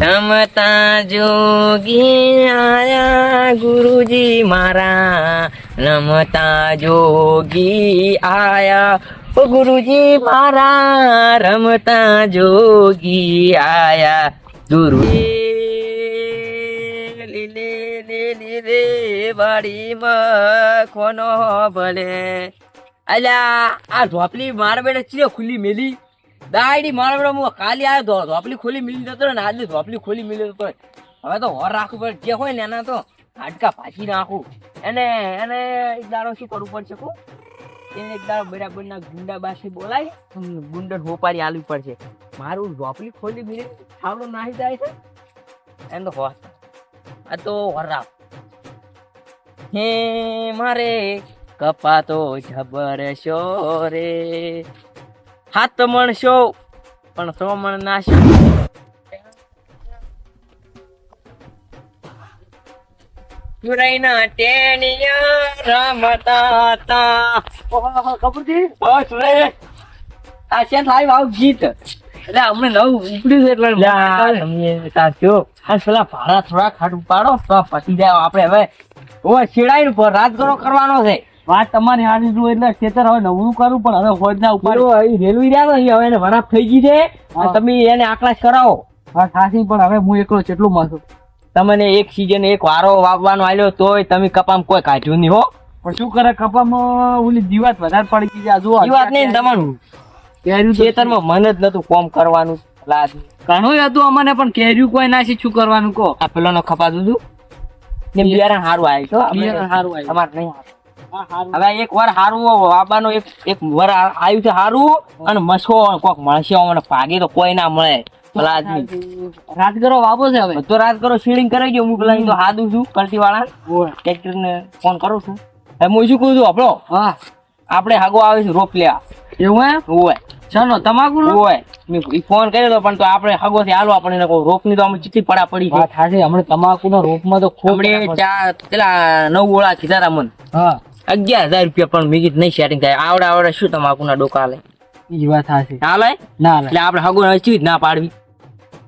રમતા જોગી આયા ગુરુજી મારા. રમતા જોગી આયા ઓ ગુરુજી મારા. રમતા જોગી આયા ગુરુ લીલે લીલી રે વાડીમાં કોનો ભલે? અલ્યા, આ ઢોપલી મારા બેટા ચીરે ખુલ્લી મેલી? દાડી મારા બેટા હું કાલે આવ્યો તો ઢોપલી ખોલી મિલી જતો ને આજે ઢોપલી ખોલી મિલી જતો હવે તો હોર રાખવું પડે. જે હોય ને એના તો હાડકા ફાંસી નાખું. એને એને એક દાડો શું કરવું પડશે કો એને એક દાડો બરાબર ના ગુંડા બાસે બોલાય. ગુંડર હોપારી આલવી પડશે. મારું ઢોપલી ખોલી મિલી થાવડો નાહી જાય છે. એમ તો હોશ આ તો હોર હે મારે કપાતો જબર શો રે? હાથ મણ શો પણ સો મણ ના શો સુરૈના ટેણિયા રમતા હતા. ઓહો, કપૂરજી? ઓ સુરૈ આ છે ગીત? એટલે અમને નવું ઉપડ્યું છે એટલે તમે સાચો. આ પેલા ભાડા થોડા ખાટું પાડો તો પતી જાય આપણે હવે ઓ છેડાઈ ઉપર રાત ગરો કરવાનો છે. વાત તમારી હારી જો એટલે ખેતર હવે નવું કરું પણ હવે હોજ ના ઉપર રેલવી રહ્યા ને હવે એને વરાપ થઈ ગઈ છે તમે એને આકલાસ કરાવો. હા ખાસી પણ હવે હું એકલો કેટલું માસું તમને એક સીઝન એક વારો વાવવાનો આવ્યો તોય તમે કપામ કોઈ કાઢ્યું નહીં હો. પણ શું કરે કપામ ઓલી જીવાત વધારે પડી ગઈ છે. જુઓ નહીં તમારું. કેર્યું ખેતરમાં મન જ નતું કોમ કરવાનું. ઘણું હતું અમને પણ કેર્યું કોઈ ના છે શું કરવાનું કહો? આ પેલાનો ખપાતું હતું ને બિયારણ સારું આવ્યું બિયારણ સારું આવ્યું. અમારે નહીં. હવે એક વાર હારું વાવવાનો એક એક વર આવ્યું છે હારું અને મસો કોક મળશે મને ભાગે તો કોઈ ના મળે. પેલા આદમી. રાજગરો વાવો છે હવે. તો રાત કરો શીલિંગ કરી ગયો હું પેલા તો હાદું છું કલ્ટી વાળા. ટ્રેક્ટર ને ફોન કરું છું. હવે હું શું કહું છું આપણો હા. આપણે હાગો આવે છે રોપ લેવા એવું હે હોય ચાલો તમાકુ હોય મેં ફોન કરેલો પણ તો આપણે હાગો થી હાલો આપણને કહું રોપની તો અમે ચીટી પડા પડી છે. વાત હમણાં તમાકુ નો રોપમાં તો ખૂબ હમણે પેલા નવ ઓળા કીધા મને. હા. અગિયાર હજાર રૂપિયા પણ મેં કીધું નહીં સેટિંગ થાય. આવડે આવડે શું તમાકુ ના ડોકા લે એ વાત હાચી હાલે? ના એટલે આપણે હાગો જ ના પાડવી.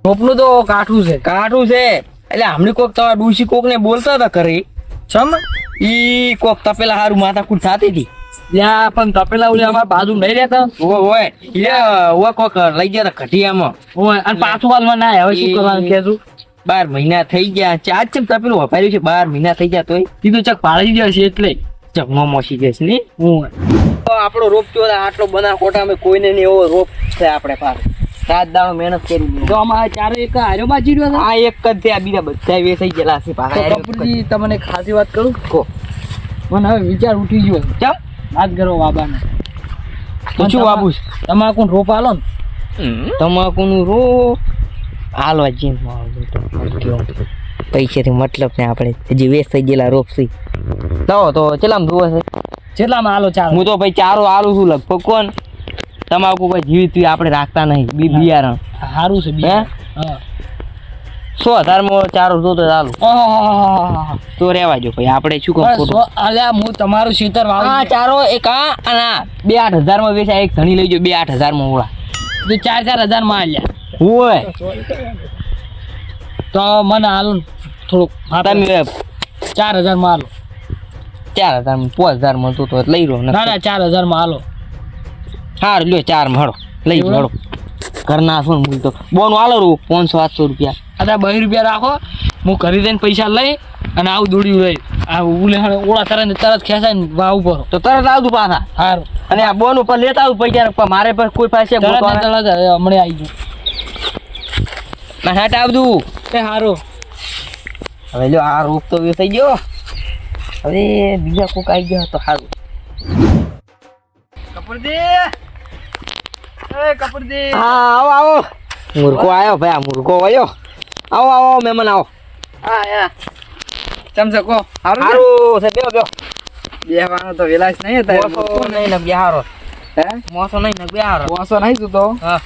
ટોપનું તો કાઠું છે. કાઠું છે. એટલે હમણાં કોક તમારા ડુસી કોક ને બોલતા હતા કરે સમ ઈ કોક તપેલા હારું માથાકૂટ થતી હતી. ત્યાં પણ તપેલા અમારા બાજુ નહીં રહેતા? ઓય. ઓય કોક લઈ ગયા તા ઘટિયામાં. ઓય અને પાછું હાલમાં ના હવે શું કરવાનું કેતું બાર મહિના થઈ ગયા. ચાર ચમ તપેલું વપાર્યું છે? બાર મહિના થઈ ગયા તોય. કીધું ચક પાડી જશે એટલે. ચકમો મોસી જશે ને? હું આપણો રોપ જો આટલો બના કોટા મેં કોઈને નહીં એવો રોપ છે આપણે પાસે. રાત દાડો મહેનત કરી તો અમારે ચારે એક હારો બાજી રહ્યો આ એક જ છે આ બીજા બધા વેસાઈ ગયેલા છે પાછા. તમને ખાસી વાત કરું? કહો. મને હવે વિચાર ઉઠી ગયો. ચમ. વાત કરો બાબાને તો શું બાબુ તમાકુ રોપ હાલો ને. તમાકુનું રો હાલવા જીમ પૈસાથી મતલબ ને આપણે હજી વેસ્ટ થઈ ગયેલા રોપસી લાવો તો ચેલામ જોવે છે. ચેલામાં આલો ચાર. હું તો ભાઈ ચારો આલું છું લગભગ કોણ તમાકુ કોઈ જીવિત આપણે રાખતા નહીં. બી બિયારણ. સારું છે. હા? સો હજારમાં ચારો જોતો ચાલુ તો રેવા જો ભાઈ આપણે શું કહું અલ્યા હું તમારું શીતર આ હા ચારો એક આ અને આ. બે આઠ હજારમાં વેચાય એક ધણી લઈ જો બે આઠ હજારમાં ઓળા. તો ચાર ચાર હજારમાં આલ્યા. હોય. તો મને હાલ થોડુંક ચાર હજારમાં હાલો. ચાર હજારમાં પાંચ હજારમાં તું તો લઈ રહ્યો ના ના ચાર હજારમાં હાલો. સારું લ્યો ચાર હાલો લઈ? મળો. ઘરના શું મૂલ તો. બોનું હાલો રૂ પાંચસો સાતસો રૂપિયા. અત્યારે બહી રૂપિયા રાખો. હું ઘરે જઈને પૈસા લઈ અને આવું દોડ્યું લઈ આ ઉલે ઓળા તરત તરત ખેંચાય ને વાવ ઉપર તો તરત આવતું પાછા. સારું અને આ બોન ઉપર લેતા આવું પૈસા પણ મારે પર કોઈ પાસે તરત તરત હમણાં આવી ગયું. હાટ આવતું એ સારું હવે જો આ રૂપ તો થઈ ગયો. હવે બીજા કોક આવી ગયો તો સારું. કપૂરજી! એ કપૂરજી! હા આવો આવો. મુર્ગો આવ્યો ભાઈ આ મુર્ગો આવ્યો આવો આવો મહેમાન આવો. હા ચમ શકો સારું સારું છે? બેહો બેહો. બેહવાનો તો વિલાસ નહીં હતા મોસો નહીં ને બિહારો. હે? મોસો નહીં ને બિહારો. મોસો નહીં તું તો હા.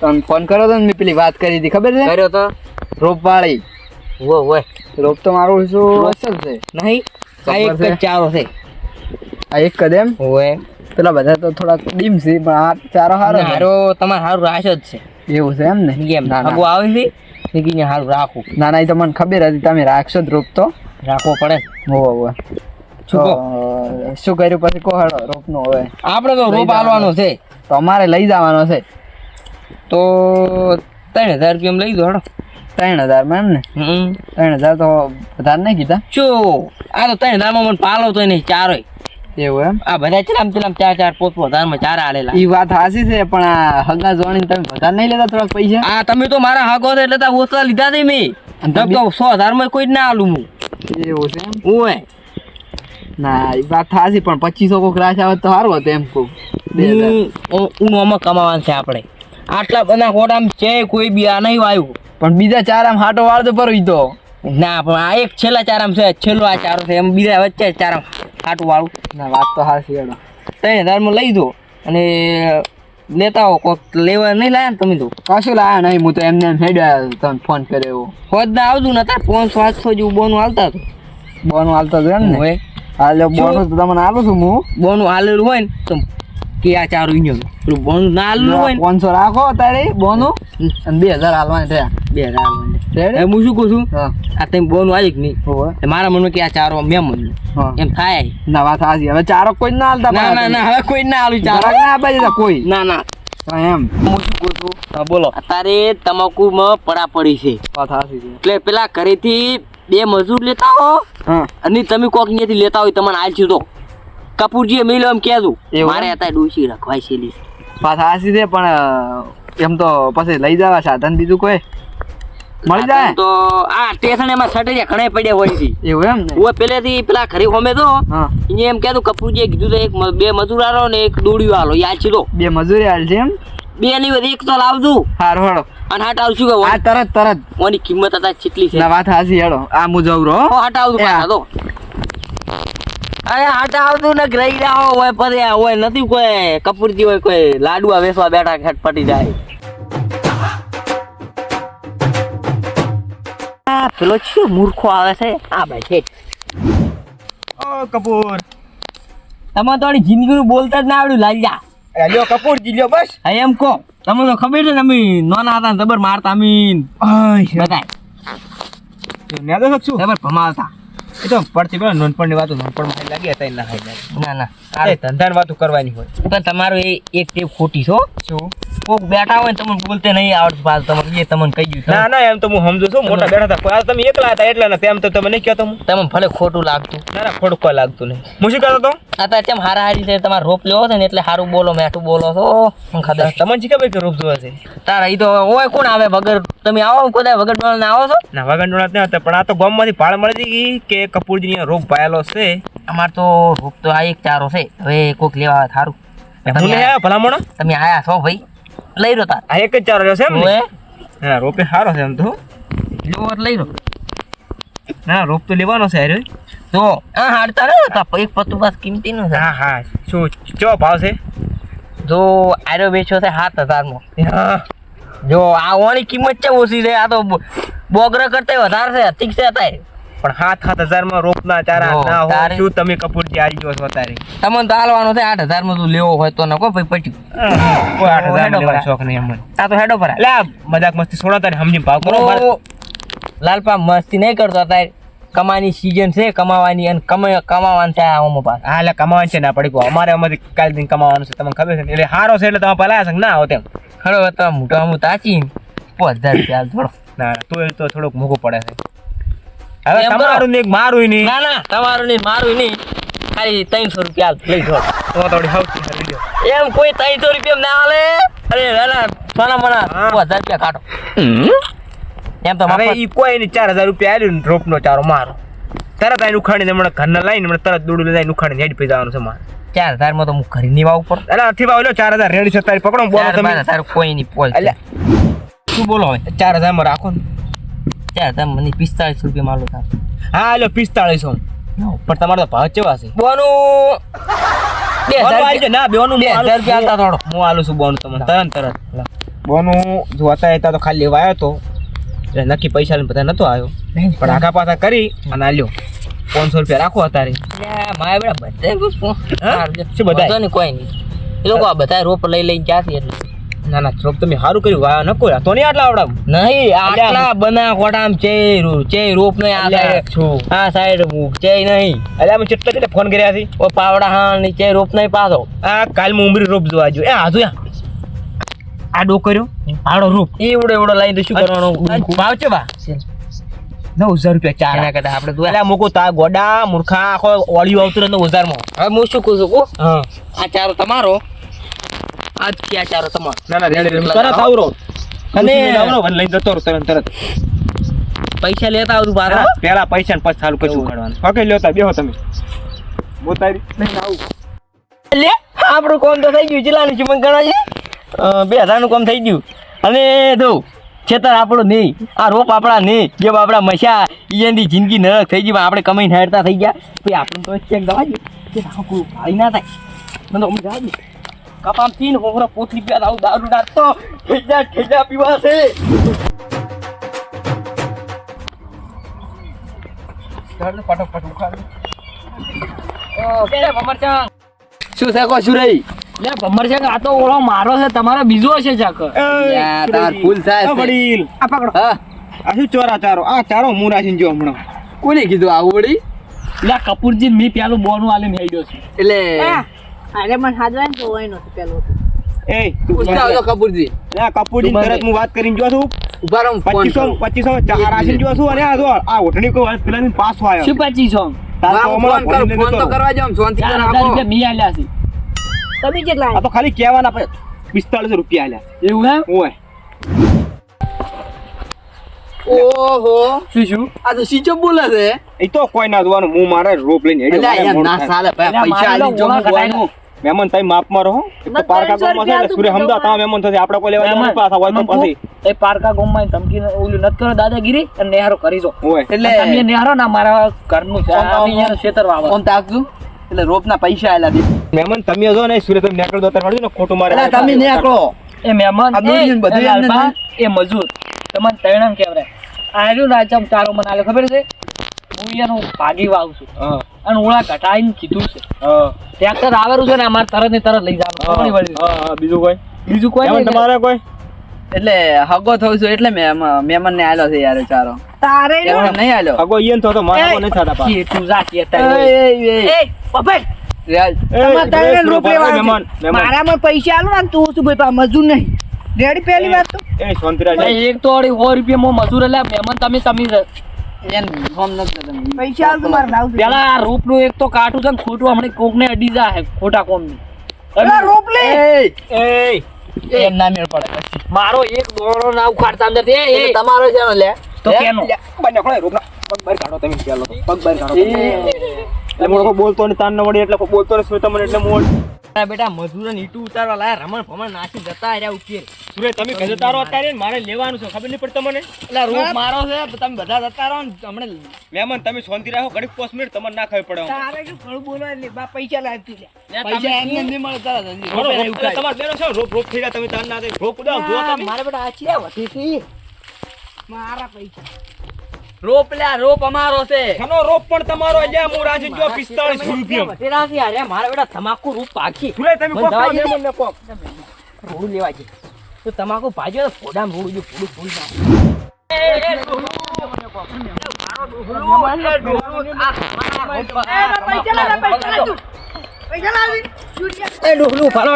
તમે ફોન કર્યો તો મેં પેલી વાત કરી હતી ખબર છે? કર્યો તો. રોપ વાળી વો વો રોપ તો મારું શું અસલ છે? નહીં આ એક જ? ચારો છે. આ એક કદમ હોય પેલા બધા તો થોડા ડીમ છે પણ આ ચારો હારો. હારો તમારે હારું રાશ જ છે. એવું છે એમ ને? કેમ ના. આવે છે? ને હારું રાખું. ના ના એ તો મને ખબર હતી તમે રાખશો જ રોપ તો. રાખવો પડે હોવે હોવે શું કર્યું પછી કહો હેડો રોપનું હવે. આપણે તો રોપ આલવાનો છે. તો અમારે લઈ જવાનો છે. તો ત્રણ હજાર રૂપિયા લઈ દો હેડો ત્રણ હજારમાં એમ ને? ત્રણ હજાર તો વધારે નહીં કીધા. શું આ તો ત્રણ હજારમાં મને પાલો તો નહીં ચારોય એવું એમ? આ બધા ચલામ ચલામ ચાર ચાર પોત હજારમાં ચાર આલેલા. એ વાત હાસી છે પણ આ હગા જોણીને તમે વધારે નહીં લેતા થોડાક પૈસા? આ તમે તો મારા હગો છે એટલે તો ઓછા લીધા નહીં મેં. તો સો હજારમાં કોઈ જ ના આલું હું. એવું છે એમ? ઓય ના એ વાત હાસી પણ પચીસો કોક રાશ આવે તો સારું હતું એમ હું આમાં કમાવાનું છે આપણે. આટલા બધા ખોટામાં છે કોઈ બી આ નહીં વાયું. પણ બીજા ચાર આમ હાટો વાળતો પર તો. ના પણ આ એક છેલ્લા ચારામ છે છેલ્લો આ ચારો છે એમ બીજા વચ્ચે ચારામ ખાટું વાળું. ના વાત તો હાસી હેડો. ત્રણ હજારમાં લઈ દો. અને લેતા હો કોક લેવા નહીં લાયા ને તમે તો? કશું લાયા નહીં હું તો એમને એમ હેડ્યા તમે ફોન કર્યો. એવો હોદ ના આવતું ને તાર પાંચસો આઠસો જેવું બોનું હાલતા હતું બોનું હાલતા હતો એમ ને? હાલ હાલો બોનું તો તમને હાલું છું હું. બોનું હાલેલું હોય ને તો કે આ ચારું ઇન્યો પેલું બોનું ના હાલેલું હોય પાંચસો રાખો તારે બોનું. અને બે હજાર હાલવાના થયા. બે હજાર હાલવાના. હું શું કહું છું? આ તમે બોનું આવી કે નહીં? મારા મનમાં કે આ ચારો મેં મન એમ થાય. ના વાત સાચી. હવે ચારો કોઈ ના હાલતા ના ના ના હવે કોઈ ના હાલું ચારો. ના આપે કોઈ. ના ના. એમ. હું શું કહું છું? હા બોલો. અત્યારે તમાકુમાં પડા પડી છે. વાત છે. એટલે પેલા ઘરેથી બે મજૂર લેતા હો. અને તમે કોક અહીંયાથી લેતા હોય તમને આલ તો. કપૂરજીએ મિલો એમ એવું? મારે હતા ડોસી રખવાય છે પાછા આસી છે પણ એમ તો પછી લઈ જવા સાધન બીજું કોઈ? મળી જાય? તો આ સ્ટેશન એમાં સટે ઘણા પડ્યા હોય છે. એવું એમ ને? હું પેલેથી પેલા ઘરે હોમે તો અહીંયા એમ કહેતું કપૂરજીએ કીધું તો એક બે મજૂર આલો ને એક દોડ્યું આલો. યાદ છે તો? બે મજૂરી આલ છે એમ? બે ની વધી એક તો લાવજો. હારો હારો. અને હાટ આવશું કે આ તરત તરત. ઓની કિંમત અત્યારે કેટલી છે? ના વાત હાસી હેડો. આ મુજબ હો, હાટ આવતું પાછા તો. અરે આટા આવતું ને રહી જાઓ હોય પછી હોય નથી કોઈ. કપૂરજી હોય કોઈ. લાડવા વેસવા બેઠા ખેટ પટી જાય. પેલો છે મૂર્ખો આવે છે? આ ભાઈ છે. ઓ કપૂર. તમે તો જિંદગીનું બોલતા જ ના આવડ્યું લાલ્યા લ્યો કપૂર જી લ્યો બસ. હા એમ કહો. તમે તો ખબર છે ને અમે નાના હતા જબર મારતા અમીન. બતાય ને તો શકશું જબર ભમાવતા એ તો પડતી પણ નોનપણની વાતો નોનપણમાં લાગી હતા ના ના ના. ધંધાની વાતો કરવાની હોય. પણ તમારું એ એક ટેપ ખોટી છો શું? કોક બેઠા હોય તમને બોલતે નહીં આવડતું પાછું તમને એ તમને કહી ગયું ના ના એમ તો હું સમજુ છું મોટા બેઠા હતા આ તમે એકલા હતા એટલે ના તેમ તો તમે નહીં કહેતો હું તમને ભલે ખોટું લાગતું. ના ના ખોટું કોઈ લાગતું નહીં. હું શું કહેતો હતો? અત્યારે કેમ હારા હારી છે તમારે રોપ લેવો છે ને એટલે સારું બોલો મેઠું બોલો છો હું ખાધા તમને શી ખબર કે રોપ જોવા છે? તારા એ તો હોય કોણ આવે વગર? તમે આવો કોઈ વગર ડોળા આવો છો. ના વગર ડોળા નહીં હતા પણ આ તો ગામમાંથી ભાળ મળી હતી કે કપૂરજી રોપ પાયેલો છે. અમાર તો રોપ તો આ એક ચારો છે હવે કોક લેવા સારું તમે લઈ ભલામણો? તમે આયા છો ભાઈ? લઈ લો તાર. આ એક જ ચારો છે એમ ને? હા રોપે સારો છે એમ તો. લો એટલે લઈ લો ના રોપ તો લેવાનો છે અરે તો આ હાડતા ને તો એક પત્તું પાસ કિંમતી નું છે. હા હા. શું ચો ભાવ છે? જો આરો વેચ્યો છે સાત હજારમાં હા. જો આ ઓની કિંમત છે ઓછી છે? આ તો બોગરા કરતા વધારે છે. અતિક છે અત્યારે. પણ સાત સાત હજારમાં રોપના ચારા જો, ના હોય તારે- શું તમે કપૂરજી આલજો છો તારે? તમને તો હાલવાનું થાય આઠ હજારમાં તું લેવો હોય તો નકો ભાઈ કોઈ આઠ હજાર લેવાનો શોખ નહીં અમને. આ તો હેડો પર લે મજાક મસ્તી છોડો તારે સમજી ભાવ કરો લાલપા મસ્તી નહીં કરતો અત્યારે કમાવાની સીઝન છે કમાવાની અને કમા કમાવાનું છે આ ઓમો પાસ હા એટલે કમાવાનું છે ના પડી ગયો અમારે અમારે કાલ દિન કમાવાનું છે તમને ખબર છે? એટલે સારો છે એટલે તમે પેલા છે ના આવો તેમ ખરો તો મોટા હું તાચી પાંચ હજાર રૂપિયા થોડો. ના ના, તો એ તો થોડુંક મોંઘું પડે છે. હવે તમારું ને મારું નહીં. ના ના તમારું નહીં મારું નહીં. ખાલી ત્રણસો રૂપિયા લઈ જો એમ કોઈ ત્રણસો રૂપિયા ના હાલે અરે ના સોના મના હજાર રૂપિયા કાઢો એમ તો હવે ઈ કોઈ ની ચાર હજાર રૂપિયા આલ્યું ને રોપનો ચારો મારો. તરત આઈ ઉખાડીને હમણાં ઘરના લઈને હમણાં તરત દોડું લઈને ઉખાડીને હેડ પી જવાનું છે મારે. ચાર હજારમાં તો હું ઘરની વાવ પર એટલે નથી વાવ લો ચાર હજાર રેડી છે તારી પકડો બોલો ચાર તમે. તારું હજાર કોઈ નહીં પોલ એટલે શું બોલો હવે? ચાર હજારમાં રાખો ને. ચાર તમે મને પિસ્તાળીસ રૂપિયા માલો થાય હા લ્યો પિસ્તાળીસો. પણ તમારો ભાવ કેવા છે? બોનું! બે હજાર બોનું આલજો. રૂપિયા- ના બેનું બે હજાર રૂપિયા હાલતા થોડો. હું આલું છું બોનું તમને. તરત તરત. બોનું જો હતા હતા તો ખાલી લેવા આવ્યો તો. એટલે નક્કી પૈસા બધા નતો આવ્યો. પણ આગા પાછા કરી અને આલ્યો પાંચસો રૂપિયા રાખો અત્યારે. બધા મારે. શું? કોઈ નહીં. એ લોકો આ બધા રોપ લઈ લઈને ક્યાંથી એટલે? ના ના છોક તમે સારું કર્યું વાયો ન કોઈ તો નહીં આટલા આવડા નહીં આટલા બના કોટામ ચે રો- ચે રોપ નહીં આ સાઈડ. છું. આ સાઈડ ચે નહીં. અરે અમે ચેટલા ચેટલા ફોન કર્યા છે? ઓ પાવડા હા નીચે રોપ નહીં પાછો આ કાલ ઉમરી રોપ જોવા જો એ હાજુ આ ડો કર્યો? આડો રૂપ. એવડો એવડો લઈને શું કરવાનો? ભાવ છે બા નવ હજાર રૂપિયા ચાર ના કરતા આપણે તો મૂકો તા ગોડા મૂર્ખા આખો ઓળિયું આવતું રહે નવ હજારમાં હવે હું શું કહું છું હા. આ ચારો તમારો. ક્યાં તમારો? ના ના રેડી રેડી તરત આવરો. અને- અને જતો તરત તરત. પૈસા લેતા આવતું પાછા પેલા પૈસા ને પછી ચાલુ કશું. ઉગાડવાનું પકડી લેતા બેહો તમે. બોતારી. લે આપણું કોમ તો થઈ ગયું જિલ્લાનું છે મને ગણા છે બે હજારનું કોમ થઈ ગયું. અને જો ખેતર આપણું નહીં આ રોપ આપણા નહીં જે આપણા મશા એની જિંદગી નરક થઈ ગઈ આપણે કમાઈને હેરતા થઈ ગયા. પછી આપણને તો ચેક દવા દઈએ કે ના થાય. મને તો જવા કપામ પીને હોહરા પોતલી પીવા આવું દારૂ નાખતો ઠેજા ઠેજા પીવા છે. ફટાફટ ઉખાડ શું છે કો શું રહી? લે ભમરચંગ આ તો ઓળો મારો છે તમારો બીજો હશે ચાક યાર તાર ફૂલ થાય છે. વડીલ. આ પકડો. હા આ શું ચોરા ચારો? આ ચારો હું રાખીને જો હમણાં. કોને કીધું આવું વળી લે કપૂરજી મી પેલું બોનું આલીને હેડ્યો છે. એટલે અરે મને હાજવાય ને તો હોય નતું પેલું એ પૂછતા આવજો કપૂરજી. ના કપૂરજી તરત હું વાત કરીને જો છું. ઊભા રહો પચીસો પચીસો ચાર રાખીને જોઉં છું અને આ જો આ ઓટણી કો વાત પેલા પાસ આવ્યો. શું પચીસો ફોન કરું. ભણીને ફોન તો કરવા જાઉં શાંતિ. હજાર રૂપિયા આલ્યા છે. તમે કેટલા આ તો ખાલી કહેવાના પિસ્તાળીસો રૂપિયા આલ્યા એવું હે ઓય. ઓહો. શું શું? આ તો સીચો બોલે છે. એ તો કોઈ ના જોવાનું હું મારે રોપ લઈને હેડ્યો. ના થાય. ચાલે ભાઈ એટલે પૈસા આલી જો હું. મહેમાન તમે માપમાં રહો એક તો મને પારકા ગામમાં છે સૂર્ય હમદા તા મહેમાન થશે આપણે કોઈ લેવા જવાનું પાછા હોય તો પછી. એ પારકા ગામમાં ધમકી ઓલું નત કરો દાદાગીરી અને નેહારો કરીજો એટલે તમે નેહારો ના મારા ઘરનું છે અહીંયા ખેતર વાવો આમ તાકજો. એટલે રોપના પૈસા આલ્યા દે મહેમાન તમે જો ને સૂર્ય તમે નીકળ દો ત્યારે ને ખોટું મારે તમે નેકળો. એ મહેમાન એ મજૂર. તમને તૈણમ કેવરાય? આ ના ચમ ચારો મને આલ્યો ખબર છે? હું એનું ભાગી વાવ છું. અને ઓળા ઘટાઈને કીધું છે. ટ્રેક્ટર આવેલું છે ને અમારે તરત ને તરત લઈ જવાનું બીજું કોઈ? બીજું કોઈ તમારે કોઈ? એટલે હગો થઉં છું એટલે મેં મહેમાન ને આલ્યો છે યાર ચારો. તારે નહીં આલ્યો. હગો ઈયન તો તો મારા નહીં થતા પા કે તું જા કે એ, તારી એ, એ, એ પપાઈ રેલ. તમારે તારે રોપ લેવા મહેમાન મહેમાન. મારામાં પૈસા આલો ને તું શું ભાઈ પા મજૂર નહીં. રેડી પહેલી વાત તો? એ શાંતિરાજ. એક તો વળી સો રૂપિયામાં મજૂર એટલે મહેમાન તમે કરતા. પૈસા પેલા આ રૂપનું એક તો કાટું છે ને ખોટું હમણાં કોકને અડી જાય ખોટા રોપ એ એમ ના મેળ પડે. મારો એક દોરો ના ઉખાડતા અંદર એ. એ તમારો છે લે. તો કેનો? બને બંને રૂપ ના પગ બહાર કાઢો તમે પેલો પગ બહાર કાઢો એટલે મોડો બોલતો ને તાન ન વળી એટલે બોલતો ને સુરત મને એટલે મોડ બેટા મજૂરો ઈટું ઉતારવા લાયા રમણ ભમણ નાખી જતા રહ્યા ઉકેલ. સુરે તમે કહેજો તારો અત્યારે મારે લેવાનું છે ખબર નહીં પડે તમને? એટલે રોગ મારો છે તમે બધા જતા રહો ને હમણાં મહેમાન તમે શાંતિ રાખો ઘડીક પાંચ મિનિટ તમને ના ખાવી પડે તારે શું ઘણું બોલો એટલે બા પૈસા લાવ છે પૈસા એમને નહીં મળે તારા ધંધી. બરો, તમારે બેનો છે રોપ રોપ થઈ ગયા તમે તાર ના દે. રોપ ઉડાવ જો તમે. મારા બેટા આ છે વધી મારા પૈસા. રોપ લ્યા રોપ અમારો છે. ઘણો રોપ પણ તમારો અહીંયા હું રાજુ જો 45 રૂપિયા. વટેરા છે અરે મારા બેટા તમાકુ રૂપ પાકી. સુરે તમે કોક જવા કરો, કોક. રોડું લેવા છે તો તમાકુ ભાજ્યો તો ફોડામાં રોડું જો ફોડું ફોડી નાખ. પૈસા લાવ પૈસા લાવ તું પૈસા લાવ છૂટ્યા એ ડોહલું ફાલો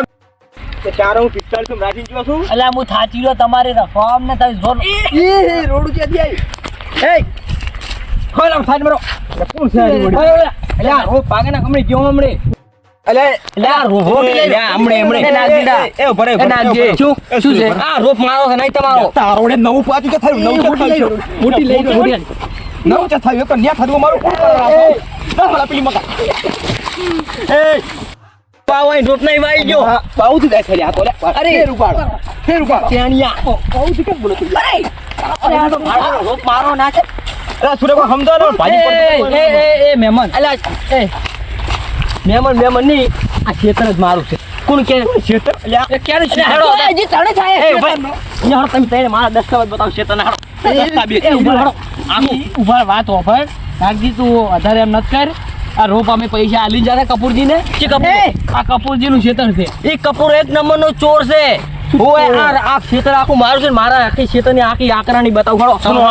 તે ચાર હું 45 માં રાખીને જો છું. એટલે હું થાચી રહ્યો તમારે રખવા ને તમે જોર એ, ક્યાંથી આવ્યું? એ ખોલ આમ સાઈડ મારો. કોણ છે હમણે. અલે, લઈ લે હમણે હમણે. એ, એ, એ, એ, ભરે, એ ભરે, શું શું છે? આ રોપ મારો છે નહીં તમારો. તારો નવું પાછું કે થયું? નવું કે થયું? મોટી લઈ લો, નવું કે થયું? એક ન્યા થતું મારું કોણ કરવા રાખો ના પેલી મકા એ. પાવાઈ રોપ નહીં વાઈ ગયો. પાઉથી જાય છે આ તો અરે. ફેર ઉપાડ. ફેર ઉપાડ. તેણિયા બોલો અરે અરે. આ તો ના ને, વાત હોભળ નાગજી તું વધારે એમ નત કર આ રોપ અમે પૈસા આલી જતા કપૂરજી ને કપૂર? આ કપૂરજી નું ખેતર છે એ કપૂર એક નંબરનો ચોર છે ઓય આ આ ખેતર આખું મારું છે મારા આખી આખી આકરાની બતાવું. ખરો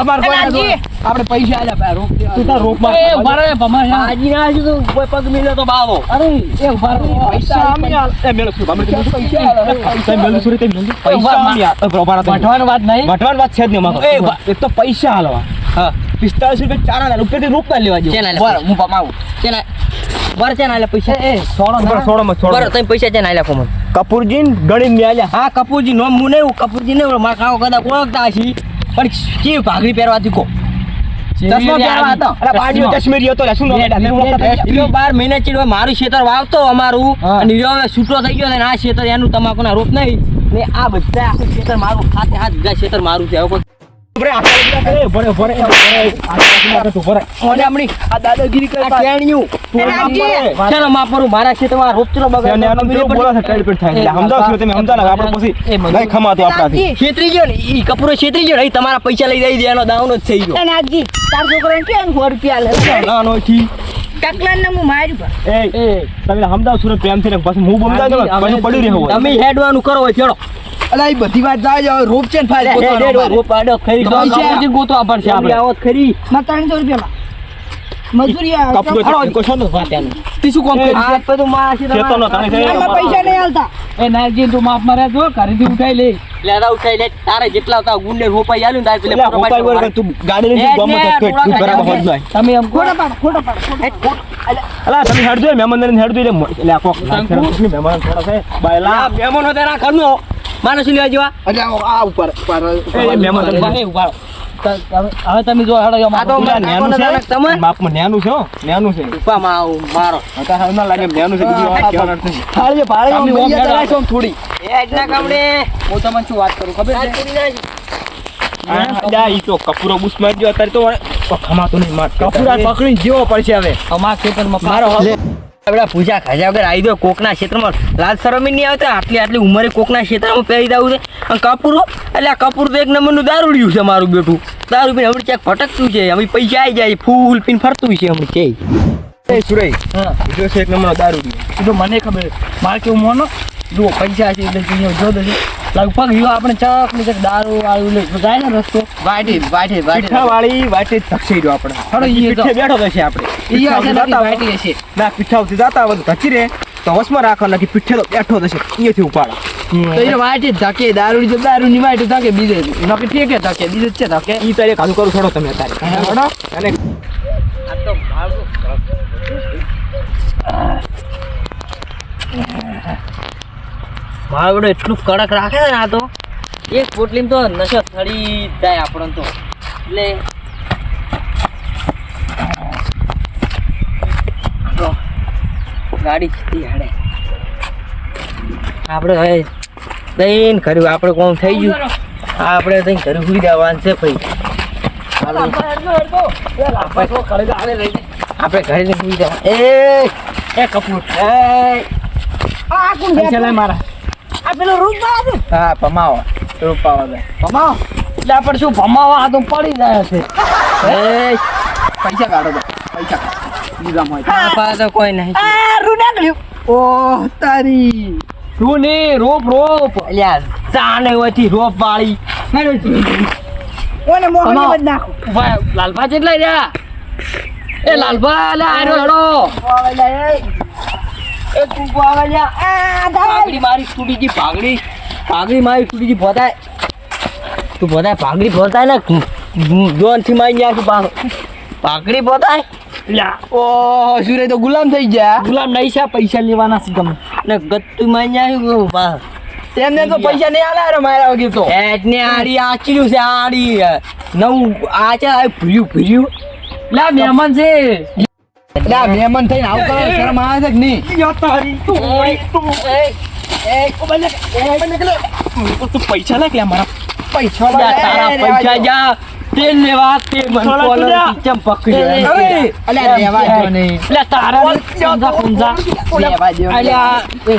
અમાર કોઈ આપણે પૈસા આલ્યા તું તાર રોપ માર એ ઊભા રહે ભમાયા આજી ના હજુ તો કોઈ પગ મિલ્યો તો બાવો. અરે એ ઊભા રહે. પૈસા આમી આલ. એ મેલો છું, મેલું છું પૈસા આલ. વાત નહીં. વઢવાની વાત છે જ નહીં અમારે. એ એક તો પૈસા હાલવા હા. પિસ્તાળીસ રૂપિયા ચાર ઉપરથી રૂપિયા લેવા જેવું. ચેના બર હું પમાવું ચેના બર ચેના પૈસા? એ સોળો સોળો સોળો તમે પૈસા ચેના આલ્યા કોમન કપૂરજી ને ગણીને મેં હા કપૂરજી નોમ હું નહીં કપૂરજી નહીં મારા કાકો કદાચ ઓળખતા હશી. પણ કેવી ભાગરી પહેરવાથી કહો? મારું ખેતર વાવતો અમારું. અને છૂટો થઈ ગયો ને આ ખેતર એનું તમાકુના રોપ નહીં. ને આ બધા ખેતર મારું હાથે હાથ બીજા ખેતર મારું છે. છે, છો તમારા પૈસા લઈ જાય દે એનો દાવનો જ થઈ ગયો. તાર છોકરાને કેમ સો રૂપિયા. ટકલાને હું માર્યું બા. એ, તમે સમજાવો છો ને પ્રેમથી પછી હું રહેવું તમે હેડવાનું કરો હોય ચડો અલા એ બધી વાત જાય જાવ રોપ છે ને ફાઈલ પોતાનો રોપ આડો ખરી હજી ગોતવા પડશે આપણે. આવો ખરી. માં ત્રણસો રૂપિયામાં. મજૂરી આ કપડો કામ છે, કોઈ શોનું વાત એનું. તી શું કોમ કરી આ બધું માં છે પૈસા નહીં એ તું જો ઘરેથી ઉઠાઈ લે. લેડા ઉઠાઈ લે. તારે જેટલા હતા ગુંડે રોપાઈ આલ્યું તારે પેલે તું ગાડી લઈને તું બરાબર. જાય. તમે એમ ખોટા પાડ ખોટા પાડ અલા, તમે હેડ જોઈએ, મહેમાનને હેડ જોઈએ, એટલે મ- એટલે આ કોક લાગે, મહેમાન થોડા છે, બાયલા. આ મહેમાનો તેના ઘરનો શું લેવા જેવા? એટલે આ ઉપર ઉપર. ત- હવે હવે તમે જો હડો જો. પેલા નેનું છે, તમે? બાપમાં નેનું છે, નેનું છે. ઉપા માં આવું મારો. હતા હવે ના લાગે, નેનું છે, બીજું વાત કેવા નથી. ફાળે ભાળે તમે ઓમ ને થોડી. એ આજના કમડે. હું તમને શું વાત કરું ખબર છે? આ, ઈ તો કપૂરો બૂસ મારજો, અત્યારે તો મને તો ખમાતું નહીં, માર. કપૂરા પકડીને જેવો પડશે હવે. અમારા ખેતરમાં મારો આપડા પૂજા ખાજા વગર આવી દો કોકના ક્ષેત્રમાં. લાલ શરમી નહીં આવતા? આટલી આટલી ઉંમરે કોકના ક્ષેત્રમાં પહેરી દાવું છે? અને કપૂરો? એટલે આ કપૂર તો એક નંબરનું દારૂડિયું છે મારું બેટું. દારૂ પીને હમણાં ક્યાંક ભટકતું છે. હવે પૈસા આવી જાય ફૂલ પીને ફરતું છે હમણાં કે સુરેશ હા. છે એક નંબરનો દારૂ. તો મને ખબર મારે કેવું મોનો? જુઓ પૈસા છે એટલે જો દે લગભગ યો આપણે ચક ને ચક દારૂ વાળું લઈ જાય ને રસ્તો. વાટી વાટી પીઠાવાળી વાળી વાટી ધક્ષી દો આપણે. હળો, ઈ તો. પીઠે બેઠો થશે આપણે. ઈ પીઠાવથી નથી વાટી હશે ના પીઠાવથી જાતા વધ તો ધચી રહે. તો વસમાં રાખવા નથી પીઠે તો બેઠો થશે અહીંયાથી ઉપાડા. તો એ વાટી ધકે દારૂ ની દારૂ ની વાટી ધકે બીજે નોકે કે ધકે બીજે જ છે ધકે. ઈ તારે કાજુ કરું છોડો તમે અત્યારે. અને મારો બેટો એટલું કડક રાખે છે ને આ તો. એક પોટલીમાં તો નશો થડી જાય આપણને તો. એટલે ગાડી સીધી હાડે આપણે હવે દઈને કર્યું આપણે કોમ થઈ ગયું? આપણે દઈને ઘરે સુઈ જવાનું છે ભાઈ. આપણે ઘરે સુઈ જવા એ કપૂર. એ. આ કોણ મારા. આ પેલો રૂપા છે? હા પમાવો રૂપાવા દે ભમાવો? એટલે આપણે શું ભમાવા આ તો પડી જાય છે? એ પૈસા કાઢો દે પૈસા બીજા હોય આ પાસે કોઈ નહીં. આ રૂ નાખ્યું ઓહ તારી. નહીં રોપ રોપ. અલ્યા જાને હોયથી રોપ વાળી. ઓને મોહન તમા- જ લાલભા જેટલા રહ્યા? એ લાલભા લે આરો હેડો એ તું આ મારી તૂટી ગઈ ભોતાય. તું ભોતાય ભાગડી ભોતાય ને? જોનથી મારી નાખી પાઘ. પાઘડી ભોતાય? ઓહ સુરે તો ગુલામ થઈ ગયા? ગુલામ નહીં છે પૈસા લેવાના છે તમે ને ગત્તુ મારી નાખ્યું પાઘ? તેમને તો પૈસા નહીં આલા રે મારા વગર તો. એટને આડી આચર્યું છે આડી. નવું આચા આ ભૂલ્યું લા મહેમાન છે. એટલે મહેમાન થઈને આવું કરો શરમ આવે છે કે નહીં? તું પૈસા લે કે મારા પૈસા તારા પૈસા જા. તેલ લેવા તે મન કોલર પકડ્યો હવે, અલ્યા રહેવા દો નહીં. એટલે તારા સમજા સમજા દો નહીં. અલ્યા એ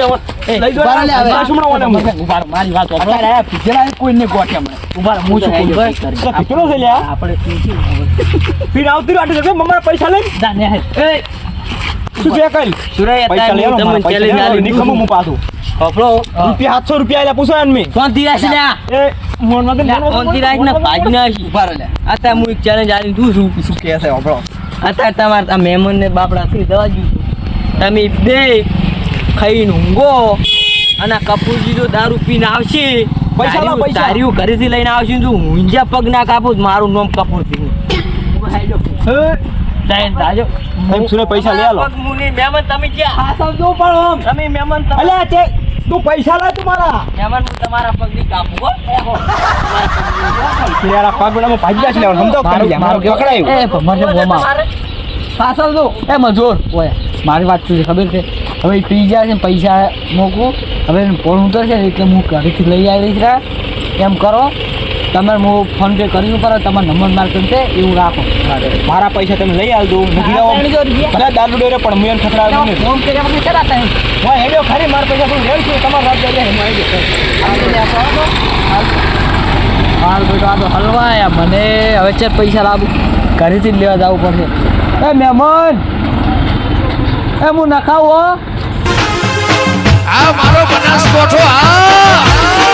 રહો. એ, લઈ ઊભા રહો. લે હવે. મારી વાત કોઈને ગોઠે હું છું? છે લ્યા. આપણે આવતી પૈસા લઈ જા, ને એ, શું છે કઈ? સુરય પૈસા તમને આલો, કપડો રૂપિયા રૂપિયા પૂછો ને મેં. એ, રાખ એક આલી શું છે તમારે આ મહેમાન બાપડા થી દવા તમે બે ખાઈને ઊંઘો અને કપૂરજી જો દારૂ પીને આવશે પૈસા. તારીઓ ઘરેથી લઈને આવશે ઊંઝા પગ ના કાપું મારું નામ કપૂરજી. થી. એમ સુને પૈસા લઈ આલો. મુની મહેમાન તમે જે હા સમજો પણ. તમે મહેમાન તમે- અલ્યા તે તું પૈસા લાવ તું મારા. મહેમાન હું તમારા પગની કાપું હો. એ હો. યાર આ ભાગ્યા છે લેવાનું સમજો મારું તમે પકડાયું એ ભમરને બોમાં પાછળ જો. એ મજૂર. ઓય મારી વાત શું છે ખબર છે? હવે પી જાય છે ને પૈસા મોકું હવે ફોન ઉતરશે એટલે હું ઘરેથી લઈ આવીશ રા. એમ કરો. તમે હું ફોન પે કરી કરો તમારો નંબર માર્કેટ છે એવું રાખો. મારા પૈસા તમે લઈ આવજો હું ગીરાવો ભલે દારૂ ડોરે પણ હું એને નહીં. ફોન કર્યા વગર કરાતા હું હેડ્યો ખરી મારા પૈસા હું લેવ છું તમારા રાત જાય હું આવી. હાલ બેટો આ તો હલવાયા મને. હવે છે પૈસા લાવું ઘરેથી જ લેવા જવું પડશે. એ મહેમાન! એ હું નખાવું આ મારો બનાસકોઠો આ!